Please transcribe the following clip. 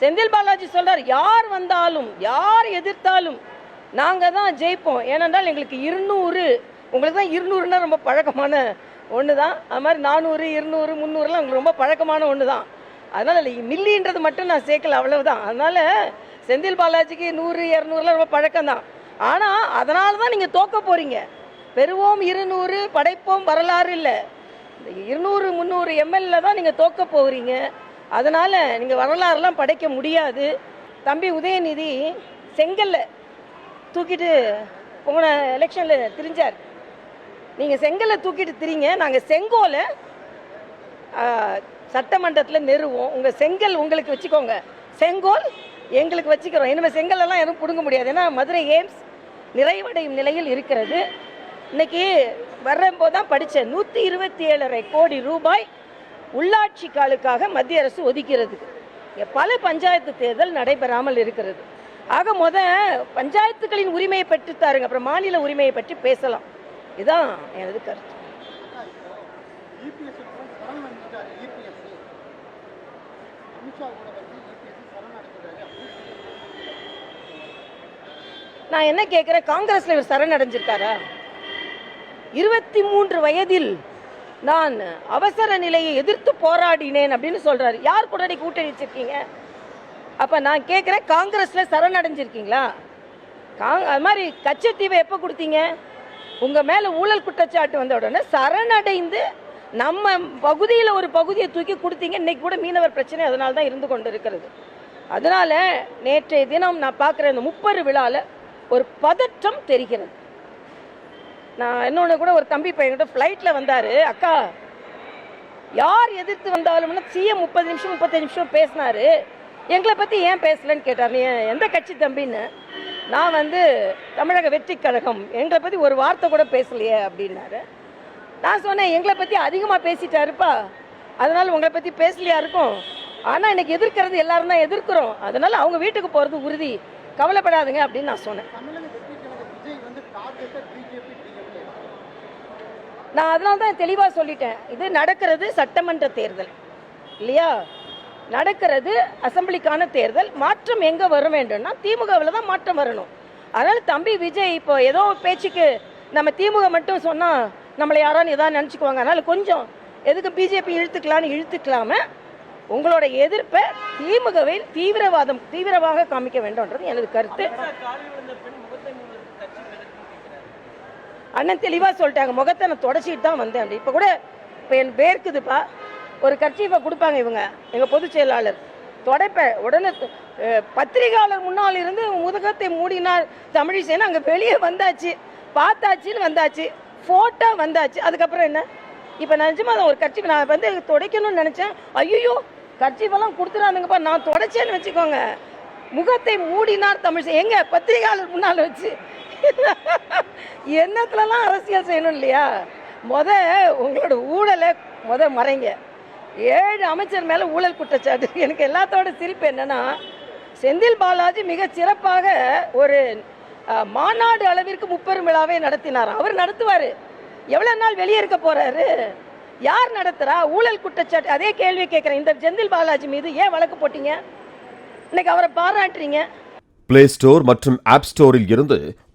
செந்தில் பாலாஜி சொல்றார் யார் வந்தாலும் யார் எதிர்த்தாலும் நாங்கள் தான் ஜெயிப்போம். ஏனென்றால் எங்களுக்கு இருநூறு உங்களுக்கு தான் இருநூறுனா ரொம்ப பழக்கமான ஒன்று தான் அது மாதிரி நானூறு இருநூறு முந்நூறுலாம் உங்களுக்கு ரொம்ப பழக்கமான ஒன்று தான் அதனால் மில்லின்றது மட்டும் நான் சேர்க்கல அவ்வளவுதான். அதனால் செந்தில் பாலாஜிக்கு நூறு இரநூறுலாம் ரொம்ப பழக்கம் தான் ஆனால் அதனால தான் நீங்கள் தோக்க போகிறீங்க பெறுவோம் இருநூறு படைப்போம் வரலாறு இல்லை. இந்த இருநூறு முந்நூறு எம்எல்ஏ தான் நீங்கள் தோக்க போகிறீங்க அதனால் நீங்கள் வரலாறுலாம் படைக்க முடியாது. தம்பி உதயநிதி செங்கல்ல தூக்கிட்டு போன எலெக்ஷனில் திரிஞ்சார். நீங்கள் செங்கல்ல தூக்கிட்டு திரிங்க நாங்கள் செங்கோலை சட்டமன்றத்தில் நிறுவோம். உங்கள் செங்கல் உங்களுக்கு வச்சுக்கோங்க. செங்கோல் எங்களுக்கு வச்சுக்கிறோம். இனிமேல் செங்கலெல்லாம் யாரும் பிடுங்க முடியாது. ஏன்னா மதுரை எய்ம்ஸ் நிறைவடையும் நிலையில் இருக்கிறது. இன்னைக்கு வர்றம்போது தான் படித்தேன் நூற்றி இருபத்தி ஏழரை கோடி ரூபாய் உள்ளாட்சி காலுக்காக மத்திய அரசு ஒதுக்கிறது. இங்க பல பஞ்சாயத்து தேர்தல் நடைபெறாமல் இருக்கிறது. ஆக முத பஞ்சாயத்துகளின் உரிமையை பற்றி தாருங்க அப்புறம் மாநில உரிமையை பற்றி பேசலாம். இதுதான் எனது கருத்து. நான் என்ன கேட்குறேன் காங்கிரஸ்ல இவர் சரணடைஞ்சிருக்காரா இருபத்தி மூன்று வயதில் நான் அவசர நிலையை எதிர்த்து போராடினேன் அப்படின்னு சொல்றாரு. யார் கூட கூட்டணி வச்சிருக்கீங்க அப்ப நான் கேட்குறேன் காங்கிரஸ்ல சரணடைஞ்சிருக்கீங்களா? காங் அது மாதிரி கச்சத்தீவை எப்போ கொடுத்தீங்க? உங்க மேல ஊழல் குற்றச்சாட்டு வந்த உடனே சரணடைந்து நம்ம பகுதியில் ஒரு பகுதியை தூக்கி கொடுத்தீங்க. இன்னைக்கு கூட மீனவர் பிரச்சனை அதனால தான் இருந்து கொண்டு இருக்கிறது அதனால நேற்றைய தினம் நான் பார்க்குற இந்த முப்பரு விழாவில் ஒரு பதற்றம் தெரிகிறது. நான் இன்னொன்று கூட ஒரு தம்பி பையன்கிட்ட ஃப்ளைட்டில் வந்தார். அக்கா யார் எதிர்த்து வந்தாலும்னா சிஎம் முப்பது நிமிஷம் முப்பத்தஞ்சு நிமிஷம் பேசினாரு. எங்களை பற்றி ஏன் பேசலன்னு கேட்டார். நீ எந்த கட்சி தம்பின்னு? நான் வந்து தமிழக வெற்றி கழகம். எங்களை பற்றி ஒரு வார்த்தை கூட பேசலையே அப்படின்னாரு. நான் சொன்னேன் எங்களை பற்றி அதிகமாக பேசிட்டாருப்பா. அதனால் உங்களை பற்றி பேசலையா இருக்கும். ஆனால் இன்னைக்கு எதிர்க்கிறது எல்லாரும் தான் எதிர்க்கிறோம். அதனால் அவங்க வீட்டுக்கு போகிறது உறுதி. கவலைப்படாதுங்க அப்படின்னு நான் சொன்னேன் தமிழக வெற்றி கழக விஜய் வந்து டார்கெட்டட் பிஜேபி டிஎம்கே நான் அதனால தான் தெளிவாக சொல்லிட்டேன். இது நடக்கிறது சட்டமன்ற தேர்தல். இல்லையா? நடக்கிறது அசம்பிளிக்கான தேர்தல். மாற்றம் எங்கே வர வேண்டும்னா திமுகவில் தான் மாற்றம் வரணும். அதனால் தம்பி விஜய் இப்போ ஏதோ பேச்சுக்கு நம்ம திமுக மட்டும் சொன்னால் நம்மளை யாரான்னு எதாவது நினச்சிக்குவாங்க. அதனால் கொஞ்சம் எதுக்கு பிஜேபி இழுத்துக்கலான்னு இழுத்துக்கலாம உங்களோட எதிர்ப்பை திமுகவில் தீவிரவாதம் தீவிரமாக காமிக்க வேண்டும்ன்றது எனது கருத்து. அண்ணன் தெளிவாக சொல்லிட்டாங்க. முகத்தை நான் தொடச்சிட்டு தான் வந்தேன் அப்படி. இப்போ கூட இப்போ என் பேர்க்குதுப்பா ஒரு கர்ச்சீஃபை கொடுப்பாங்க இவங்க எங்கள் பொதுச் செயலாளர். தொடைப்பேன் உடனே பத்திரிகையாளர் முன்னால் இருந்து முதுகத்தை மூடினார் தமிழிசைன்னு அங்கே வெளியே வந்தாச்சு. பார்த்தாச்சுன்னு வந்தாச்சு. ஃபோட்டோ வந்தாச்சு. அதுக்கப்புறம் என்ன? இப்போ நிஜமா அதை ஒரு கட்சி நான் வந்து துடைக்கணும்னு நினச்சேன். ஐயோ கட்சிப்பெல்லாம் கொடுத்துடாதுங்கப்பா நான் தொடச்சேன்னு வச்சுக்கோங்க. முகத்தை மூடினார் தமிழிசை. எங்கே? பத்திரிகையாளர் முன்னால் வச்சு. என்னத்துலலாம் அரசியல் செய்யணும் இல்லையா? முத உங்களோட ஊழலை முத மறைங்க. ஏழு அமைச்சர் மேலே ஊழல் குற்றச்சாட்டு. எனக்கு எல்லாத்தோட சிரிப்பு என்னன்னா செந்தில் பாலாஜி மிக சிறப்பாக ஒரு மாநாடு அளவிற்கு முப்பெரும் விழாவை நடத்தினார். அவர் நடத்துவார். எவ்வளோ நாள் வெளியே இருக்க போறாரு? யார் நடத்துறா? ஊழல் குற்றச்சாட்டு. அதே கேள்வி கேட்குறேன். இந்த செந்தில் பாலாஜி மீது ஏன் வழக்கு போட்டீங்க? இன்னைக்கு அவரை பாராட்டுறீங்க. பிளே ஸ்டோர் மற்றும் ஆப் ஸ்டோரில் இருந்து